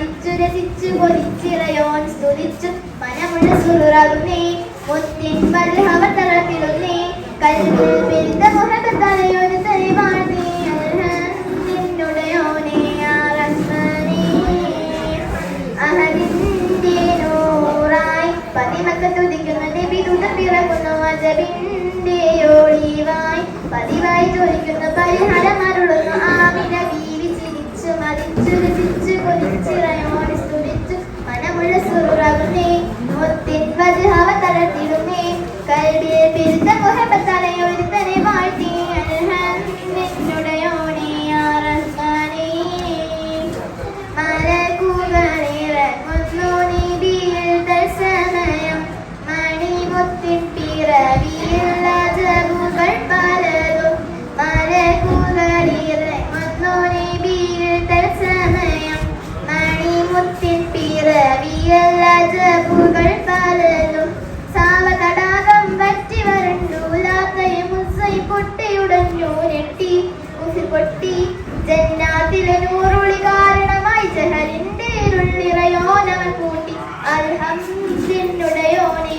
പതിച്ചു രസിച്ചു കൊതിച്ചിറയോൻ സ്തുതിച്ചു. മനമുട സുറുറകുന്നേ മുത്തിൻ മൽഹവ തളത്തിടുന്നേ കല്ലിൽ പെരുത്ത മുഹത്തലയോന് തെളിവാണേ പതിവായി ചോദിക്കുന്നു പരിഹാരമരുളുന്നു. ആമിന ബീവി ചിരിച്ചു മതിച്ചു പൊട്ടി ജന്നാത്തിലെ നൂറുളി കാരണമായി ജഹലിന്റെ ഇരുളിറയോനവൻ കൂട്ടി. അൽഹംദിനുടയോനെ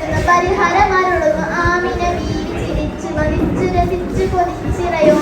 പതിവായി ആമിനെ ബീവി ചിരിച്ചു മതിച്ചു രസിച്ചു കൊതിച്ചിറയോൻ